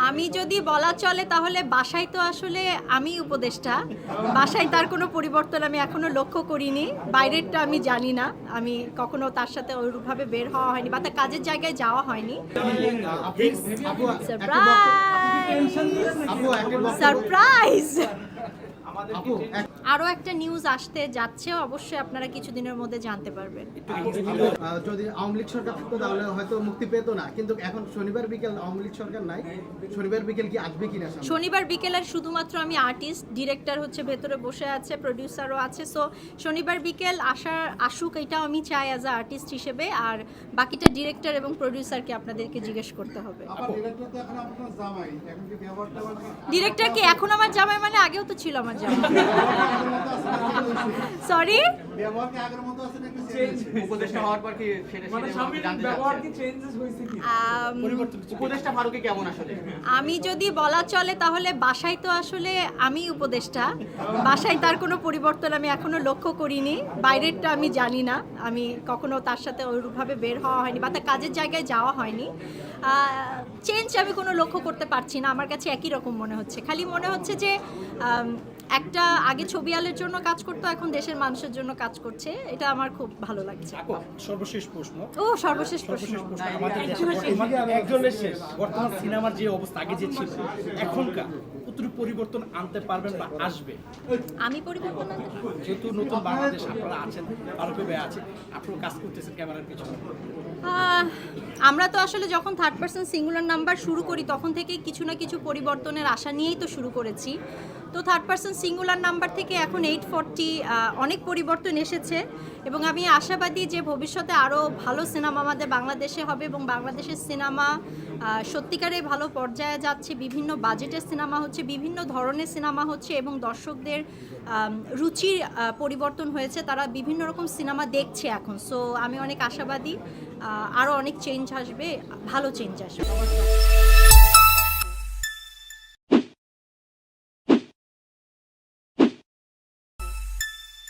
আমি যদি বলা চলে তাহলে বাসায় তো আসলে আমি উপদেষ্টা বাসায় তার কোনো পরিবর্তন আমি এখনও লক্ষ্য করিনি বাইরেরটা আমি জানি না আমি কখনো তার সাথে ওইভাবে বের হওয়া হয়নি বা তার কাজের জায়গায় যাওয়া হয়নি সারপ্রাইজ সারপ্রাইজ আরও একটা নিউজ আসতে যাচ্ছে অবশ্যই আপনারা কিছুদিনের মধ্যে জানতে পারবেন। যদি আওয়ামী লীগ সরকার থাকতো তাহলে হয়তো মুক্তি পেত না। কিন্তু এখন শনিবার বিকেল আওয়ামী লীগ সরকার নাই। শনিবার বিকেল কি আসবে কিনা সামনে? শনিবার বিকেলের শুধুমাত্র আমি আর্টিস্ট ডিরেক্টর হচ্ছে ভেতরে বসে আছে প্রডিউসারও আছে। সো শনিবার বিকেল আসার আসুক এটাও আমি চাই অ্যাজ আ আর্টিস্ট হিসেবে। আর বাকিটা ডিরেক্টর এবং প্রডিউসারকে আপনাদেরকে জিজ্ঞেস করতে হবে। ডিরেক্টর কি এখন আমার জামাই মানে আগেও তো ছিল আমার জামাই। সরি উপদেষ্টা হওয়ার পর কি সেটা মানে আমি যদি বলা চলে তাহলে বাসায় তো আসলে আমি উপদেষ্টা। বাসায় তার কোনো পরিবর্তন আমি এখনও লক্ষ্য করিনি। বাইরেরটা আমি জানি না। আমি কখনো তার সাথে ওইভাবে বের হওয়া হয়নি বা তার কাজের জায়গায় যাওয়া হয়নি। চেঞ্জ আমি কোনো লক্ষ্য করতে পারছি না। আমার কাছে একই রকম মনে হচ্ছে। খালি মনে হচ্ছে যে একটা আগে ছবি আলের জন্য কাজ করতো এখন দেশের মানুষের জন্য কাজ করছে। এটা আমার খুব ভালো লাগছে। সর্বশেষ প্রশ্ন। ও সর্বশেষ প্রশ্ন। বর্তমান একজনের শেষ। বর্তমান সিনেমার যে অবস্থা আগে যে ছিল এখনকার কতটুকু পরিবর্তন আনতে পারবেন বা আসবে। আমি পরিবর্তন আনতে যেহেতু নতুন বাংলাদেশ আপনারা আছেন আছে আপনারা কাজ করতেছেন ক্যামেরার পিছনে। আমরা তো আসলে যখন থার্ড পার্সন সিঙ্গুলার নাম্বার শুরু করি তখন থেকেই কিছু না কিছু পরিবর্তনের আশা নিয়েই তো শুরু করেছি। তো থার্ড পার্সন সিঙ্গুলার নাম্বার থেকে এখন এইট ফর্টি অনেক পরিবর্তন এসেছে এবং আমি আশাবাদী যে ভবিষ্যতে আরও ভালো সিনেমা আমাদের বাংলাদেশে হবে এবং বাংলাদেশের সিনেমা সত্যিকারে ভালো পর্যায়ে যাচ্ছে। বিভিন্ন বাজেটের সিনেমা হচ্ছে, বিভিন্ন ধরনের সিনেমা হচ্ছে এবং দর্শকদের রুচির পরিবর্তন হয়েছে। তারা বিভিন্ন রকম সিনেমা দেখছে এখন। সো আমি অনেক আশাবাদী আরও অনেক চেঞ্জ আসবে, ভালো চেঞ্জ আসবে।